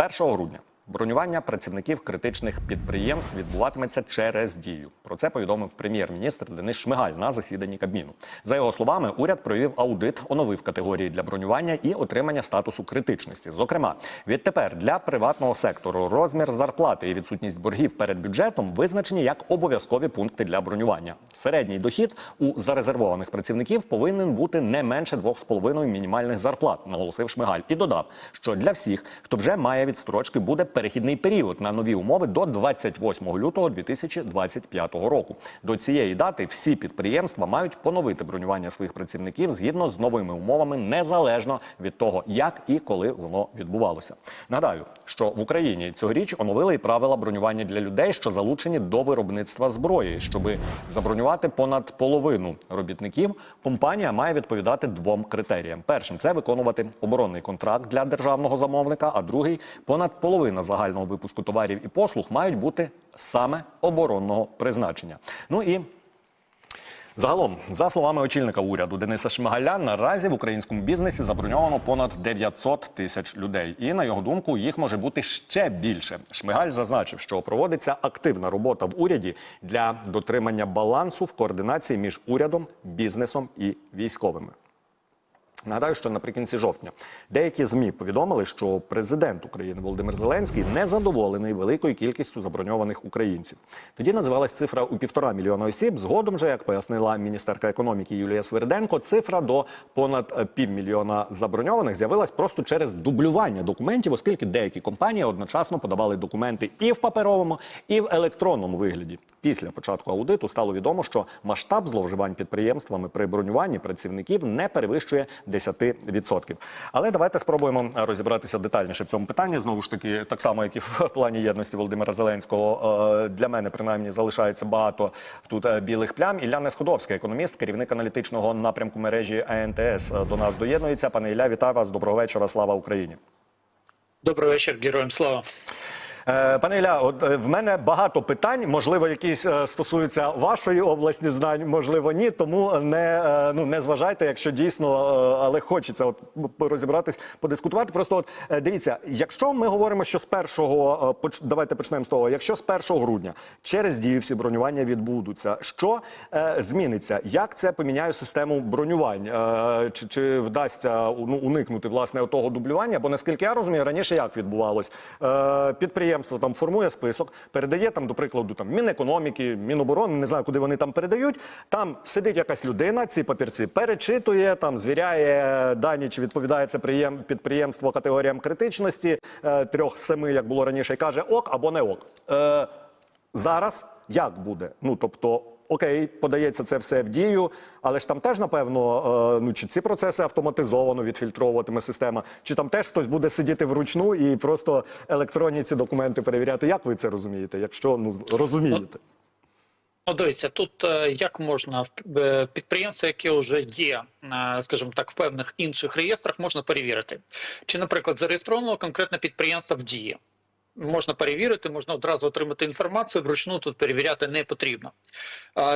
1 грудня бронювання працівників критичних підприємств відбуватиметься через дію. Про це повідомив прем'єр-міністр Денис Шмигаль на засіданні Кабміну. За його словами, уряд провів аудит, оновив категорії для бронювання і отримання статусу критичності. Зокрема, відтепер для приватного сектору розмір зарплати і відсутність боргів перед бюджетом визначені як обов'язкові пункти для бронювання. Середній дохід у зарезервованих працівників повинен бути не менше 2,5 мінімальних зарплат, наголосив Шмигаль. І додав, що для всіх, хто вже має відстрочки, буде перехідний період на нові умови до 28 лютого 2025 року. До цієї дати всі підприємства мають поновити бронювання своїх працівників згідно з новими умовами, незалежно від того, як і коли воно відбувалося. Нагадаю, що в Україні цьогоріч оновили і правила бронювання для людей, що залучені до виробництва зброї. Щоби забронювати понад половину робітників, компанія має відповідати двом критеріям: першим це виконувати оборонний контракт для державного замовника, а другий понад половина загального випуску товарів і послуг мають бути саме оборонного призначення. Ну і Загалом, за словами очільника уряду Дениса Шмигаля, наразі в українському бізнесі заброньовано понад 900 тисяч людей. І на його думку, їх може бути ще більше. Шмигаль зазначив, що проводиться активна робота в уряді для дотримання балансу в координації між урядом, бізнесом і військовими. Нагадаю, що наприкінці жовтня деякі змі повідомили, що президент України Володимир Зеленський не задоволений великою кількістю заброньованих українців. Тоді називалась цифра у півтора мільйона осіб. Згодом же, як пояснила міністерка економіки Юлія Сверденко, цифра до понад е, півмільйона заброньованих з'явилась просто через дублювання документів, оскільки деякі компанії одночасно подавали документи і в паперовому, і в електронному вигляді. Після початку аудиту стало відомо, що масштаб зловживань підприємствами при бронюванні працівників не перевищує 10%. Але давайте спробуємо розібратися детальніше в цьому питанні. Знову ж таки, так само, як і в плані єдності Володимира Зеленського, е, для мене принаймні залишається багато тут е, білих плям. Ілля Несходовська, економіст, керівник аналітичного напрямку мережі АНТС, е, до нас доєднується. Пане Ілля, вітаю вас. Доброго вечора. Слава Україні. Добрий вечір, героям слава. Е, Пане Ілля, от е, в мене багато питань. Можливо, якісь е, стосуються вашої області знань, можливо, ні. Тому не, ну, не зважайте, якщо дійсно, але хочеться от розібратись, подискутувати. Просто от дивіться, якщо ми говоримо, що з першого давайте почнемо з того, якщо з 1 грудня через дію всі бронювання відбудуться, що зміниться? Як це поміняє систему бронювань? Чи, чи вдасться ну, уникнути власне того дублювання? Бо наскільки я розумію, раніше як відбувалось? Е, підприємство там формує список, передає там, до прикладу, там Мінекономіки, Міноборони, не знаю, куди вони там передають. Там сидить якась людина, ці папірці перечитує, там звіряє дані, чи відповідає це приєм- підприємство категоріям критичності е, трьох семи, як було раніше, і каже ок або не ок. Е, зараз як буде? Ну тобто. Окей, подається це все в дію, але ж там теж напевно, е, ну чи ці процеси автоматизовано відфільтровуватиме система, чи там теж хтось буде сидіти вручну і просто електронні ці документи перевіряти. Як ви це розумієте? Якщо ну розумієте? Ну, дивіться, тут е, як можна е, підприємства, які вже є, скажімо так, в певних інших реєстрах, можна перевірити, чи, наприклад, зареєстровано конкретне підприємство в дії. Можна перевірити, можна одразу отримати інформацію. Вручну тут перевіряти не потрібно.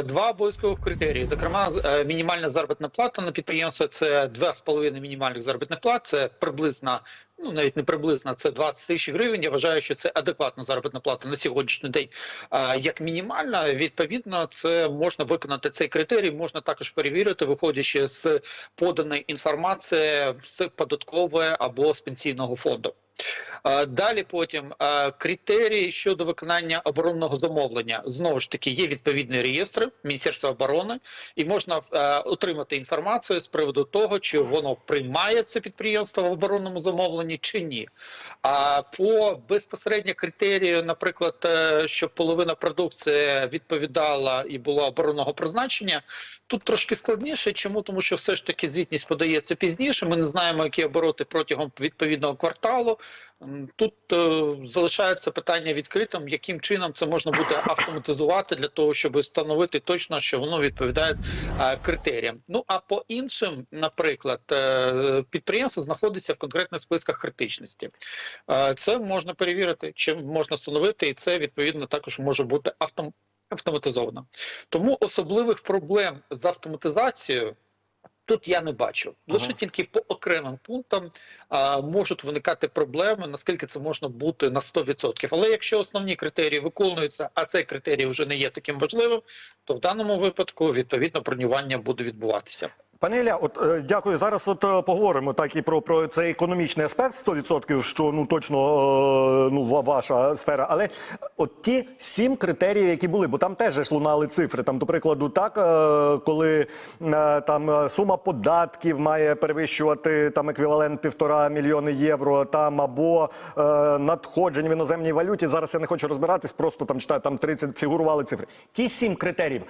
Два обов'язкових критерії. Зокрема, е, мінімальна заробітна плата на підприємство це 2,5 мінімальних заробітних плат. Це приблизно, ну навіть не приблизно, це 20 тисяч гривень. Я вважаю, що це адекватна заробітна плата на сьогоднішній день. Як мінімальна, відповідно, це можна виконати цей критерій. Можна також перевірити, виходячи з поданої інформації з податкової або з пенсійного фонду. Далі потім критерії щодо виконання оборонного замовлення. Знову ж таки, є відповідні реєстри Міністерства оборони, і можна отримати інформацію з приводу того, чи воно приймає це підприємство в оборонному замовленні чи ні. А по безпосередньо критерію, наприклад, е, щоб половина продукції відповідала і була оборонного призначення, тут трошки складніше. Чому? Тому що все ж таки звітність подається пізніше. Ми не знаємо, які обороти протягом відповідного кварталу. Тут е, залишається питання відкритим, яким чином це можна буде автоматизувати для того, щоб встановити точно, що воно відповідає е, критеріям. Ну а по іншим, наприклад, е, підприємство знаходиться в конкретних списках критичності. Це можна перевірити, чи можна встановити, і це відповідно також може бути автом автоматизовано. Тому особливих проблем з автоматизацією Тут я не бачу. Лише Ага. тільки по окремим пунктам а, можуть виникати проблеми, наскільки це можна бути на 100%. Але якщо основні критерії виконуються, а цей критерій вже не є таким важливим, то в даному випадку відповідно бронювання буде відбуватися. Пане Ілля, от е, дякую. Зараз от е, поговоримо так і про, про цей економічний аспект 100%, що ну точно е, ну ваша сфера. Але от ті сім критеріїв, які були, бо там теж лунали цифри. Там, до прикладу, так е, коли е, там е, сума податків має перевищувати там еквівалент півтора мільйони євро, там або е, надходжень в іноземній валюті. Зараз я не хочу розбиратись, просто там читаю, там 30 фігурували цифри. Ті сім критеріїв,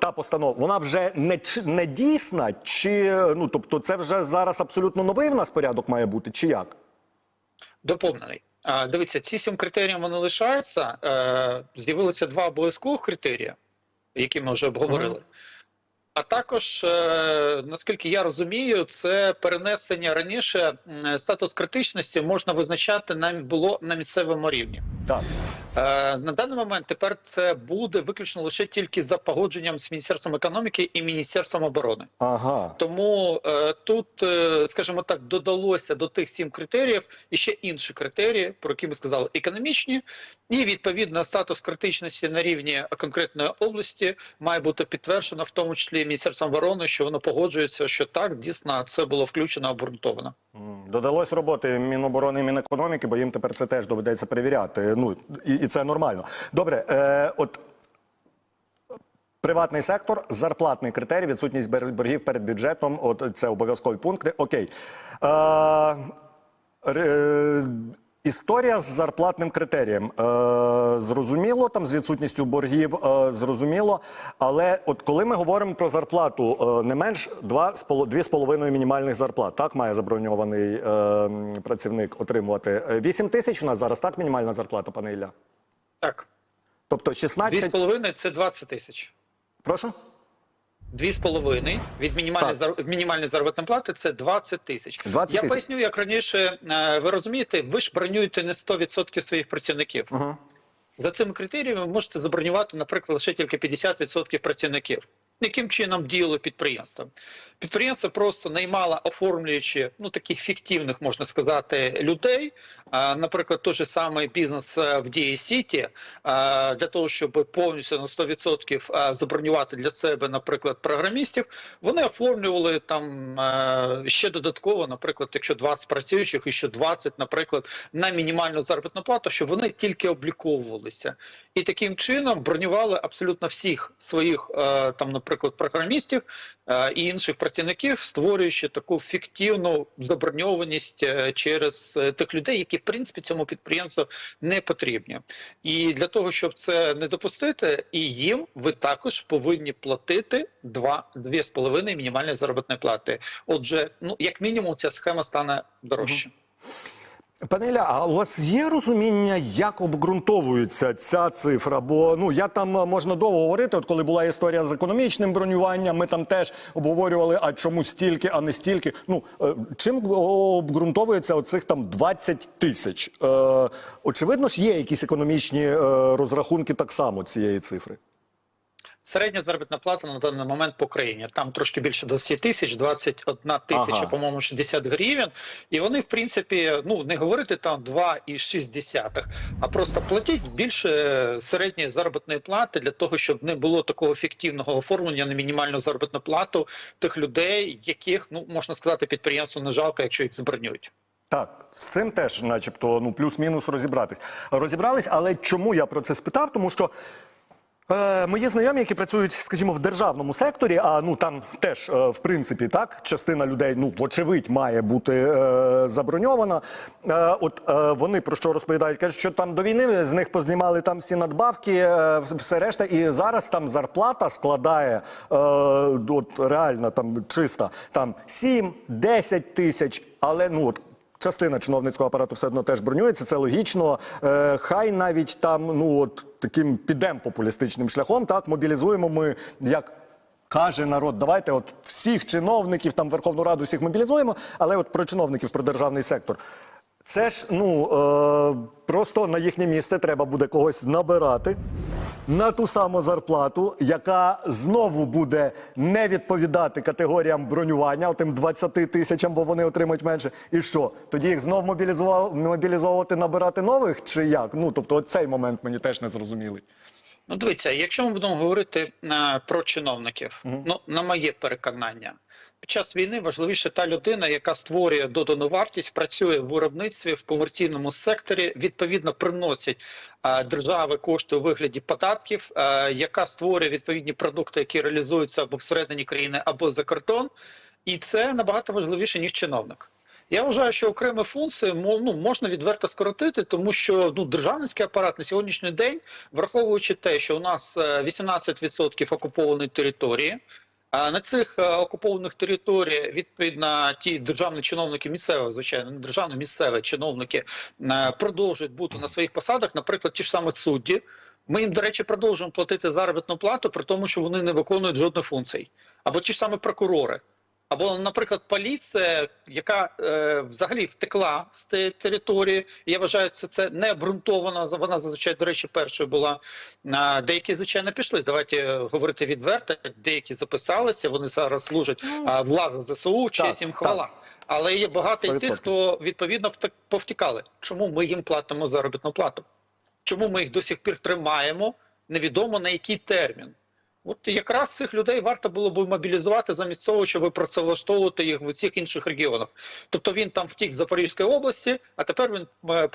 та постанова, вона вже не, не дійсна, чи ну тобто, це вже зараз абсолютно новий в нас порядок має бути, чи як? Доповнений. Дивіться, ці сім критеріїв вони лишаються. Е, З'явилися два обов'язкових критерії, які ми вже обговорили. А також, е, наскільки я розумію, це перенесення раніше статус критичності можна визначати на було на місцевому рівні. Так. Е, На даний момент тепер це буде виключно лише тільки за погодженням з міністерством економіки і міністерством оборони. Ага. Тому е, тут, е, скажімо так, додалося до тих сім критеріїв і ще інші критерії, про які ми сказали, економічні, і відповідно статус критичності на рівні конкретної області має бути підтверджено, в тому числі міністерством оборони, що воно погоджується, що так дійсно це було включено обґрунтовано. Додалось роботи Міноборони і Мінекономіки, бо їм тепер це теж доведеться перевіряти. Ну і, і це нормально. Добре, е, от приватний сектор, зарплатний критерій, відсутність боргів перед бюджетом. От це обов'язкові пункти. Окей. Е, ре- Історія з зарплатним критерієм. Е, зрозуміло, там з відсутністю боргів, е, зрозуміло. Але от коли ми говоримо про зарплату, е, не менш 2,5 мінімальних зарплат, так має заброньований е, працівник отримувати. Е, 8 тисяч у нас зараз так мінімальна зарплата, пане Ілля? Так, Тобто з 16... половиною це 20 тисяч. Прошу? Дві з половиною від мінімальної зар... мінімальної заробітної плати це 20 тисяч. 20 Я поясню, як раніше. е, Ви розумієте, ви ж бронюєте не 100% своїх працівників. Угу. За цими критеріями ви можете забронювати, наприклад, лише тільки 50% працівників. Яким чином діяло підприємство? Підприємство просто наймало, оформлюючи ну таких фіктивних, можна сказати, людей. Наприклад, той же самий бізнес е, в Дії Сіті для того, щоб повністю на 100% забронювати для себе, наприклад, програмістів, вони оформлювали там ще додатково, наприклад, якщо 20 працюючих, і ще 20, наприклад, на мінімальну заробітну плату, щоб вони тільки обліковувалися, і таким чином бронювали абсолютно всіх своїх е, там, наприклад, програмістів е, і інших працівників, створюючи таку фіктивну заброньованість е, через е, тих людей, які в принципі цьому підприємству не потрібні. І для того, щоб це не допустити, і їм ви також повинні платити 2, 2,5 мінімальної заробітної плати. Отже, ну як мінімум, ця схема стане дорожче. Пане Ілля, а у вас є розуміння, як обґрунтовується ця цифра? Бо ну я там е, можна довго говорити. От коли була історія з економічним бронюванням, ми там теж обговорювали, а чому стільки, а не стільки. Ну е, чим обґрунтовується оцих там 20 тисяч? Е, очевидно ж, є якісь економічні розрахунки так само цієї цифри. Середня заробітна плата на даний момент по країні там трошки більше 20 тисяч, 21 тисяча, Ага. по-моєму, 60 гривень. І вони, в принципі, ну не говорити там 2,6, а просто платіть більше середньої заробітної плати для того, щоб не було такого фіктивного оформлення на мінімальну заробітну плату тих людей, яких ну можна сказати, підприємству не жалко, якщо їх забронюють. Так, з цим теж, начебто, ну плюс-мінус розібратись. Розібрались, але чому я про це спитав? Тому що. Е, мої знайомі, які працюють, скажімо, в державному секторі, а ну там теж, е, в принципі, так, частина людей, ну, вочевидь, має бути е, заброньована. Е, от е, вони про що розповідають? Кажуть, що там до війни з них познімали там всі надбавки, е, все решта, і зараз там зарплата складає е, от реально там чиста там 7-10 тисяч, але ну от. Частина чиновницького апарату все одно теж бронюється, це логічно. Е, хай навіть там, ну от таким підем популістичним шляхом, так мобілізуємо ми як. Каже народ, давайте от всіх чиновників, там Верховну Раду всіх мобілізуємо, але от про чиновників, про державний сектор. Це ж ну е, просто на їхнє місце треба буде когось набирати. На ту саму зарплату, яка знову буде не відповідати категоріям бронювання, тим 20 тисячам, бо вони отримують менше. І що? Тоді їх знов мобілізував- мобілізовувати, набирати нових чи як? Ну тобто, от цей момент мені теж не зрозумілий. Ну, дивіться, якщо ми будемо говорити е, про чиновників, ну на моє переконання, під час війни важливіше та людина, яка створює додану вартість, працює в виробництві в комерційному секторі, відповідно приносить е, держави кошти у вигляді податків, е, яка створює відповідні продукти, які реалізуються або всередині країни, або за кордон, і це набагато важливіше ніж чиновник. Я вважаю, що окремі функції ну, можна відверто скоротити, тому що ну, державницький апарат на сьогоднішній день, враховуючи те, що у нас е, 18% окупованої території, на цих е, окупованих територіях відповідно ті державні чиновники місцеві, звичайно, не державні місцеві чиновники е, продовжують бути на своїх посадах, наприклад, ті ж самі судді. Ми їм, до речі, продовжуємо платити заробітну плату, при тому, що вони не виконують жодних функцій. Або ті ж самі прокурори. Або, наприклад, поліція, яка е, взагалі втекла з тієї території. Я вважаю, це, це не обґрунтовано. Вона зазвичай, до речі, першою була. Деякі, звичайно, пішли. Давайте говорити відверто. Деякі записалися, вони зараз служать а, в ЗСУ, честь їм хвала. Але є багато і 100%. тих, хто відповідно повтікали. Чому ми їм платимо заробітну плату? Чому ми їх до сих пір тримаємо? Невідомо на який термін. От якраз цих людей варто було б мобілізувати замість того, щоб працевлаштовувати їх в усіх інших регіонах. Тобто він там втік з Запорізької області, а тепер він е,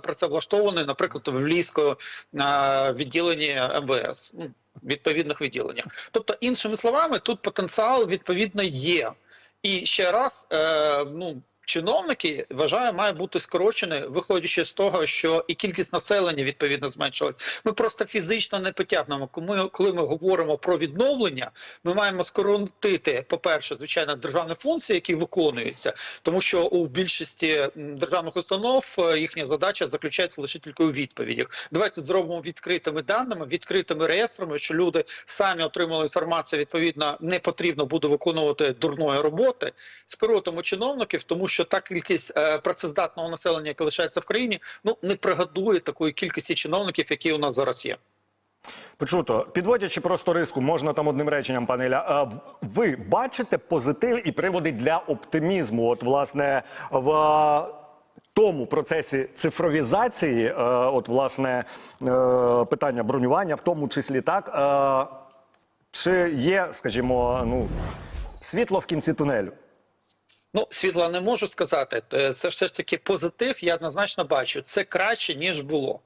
працевлаштований, наприклад, в Львівському е, відділенні МВС, ну, відповідних відділеннях. Тобто, іншими словами, тут потенціал відповідно є. І ще раз, е, ну. Чиновники вважаю, має бути скорочені, виходячи з того, що і кількість населення відповідно зменшилась. Ми просто фізично не потягнемо. Коли, коли ми говоримо про відновлення, ми маємо скоротити, по-перше, звичайно, державні функції, які виконуються, тому що у більшості державних установ е, їхня задача заключається лише тільки у відповідях. Давайте зробимо відкритими даними, відкритими реєстрами, що люди самі отримали інформацію. Відповідно, не потрібно буде виконувати дурної роботи. Скоротимо чиновників, тому що та кількість е, працездатного населення, яке лишається в країні, ну не пригадує такої кількості чиновників, які у нас зараз є. Почуто, підводячи просто риску, можна там одним реченням, пане Ілля, ви бачите позитив і приводи для оптимізму? От, власне, в е, тому процесі цифровізації, е, от, власне, питання бронювання, в тому числі так. Чи є, скажімо, ну, світло в кінці тунелю? Ну, світла не можу сказати. Е, Це все ж таки позитив. Я однозначно бачу. Це краще ніж було.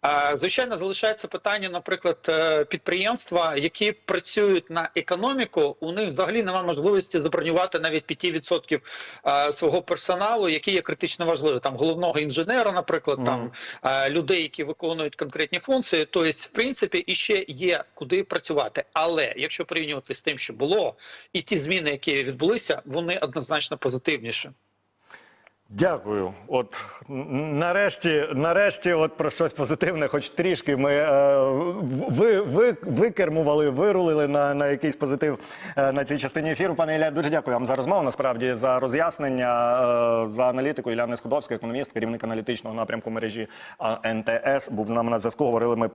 А, Звичайно, залишається питання, наприклад, е, підприємства, які працюють на економіку. У них взагалі немає можливості забронювати навіть 5% е, свого персоналу, який є критично важливий. Там головного інженера, наприклад, там е, людей, які виконують конкретні функції. Тобто, в принципі, іще є куди працювати. Але якщо порівнювати з тим, що було, і ті зміни, які відбулися, вони однозначно позитивніші. Дякую. От нарешті, нарешті, от про щось позитивне, хоч трішки ми е, ви, ви, викермували, вирулили на, на якийсь позитив е, на цій частині ефіру. Пане Ілля, дуже дякую вам за розмову. Насправді за роз'яснення, е, за аналітику. Ілля Несходовський, економіст, керівник аналітичного напрямку мережі НТС, був з нами на зв'язку. Говорили ми.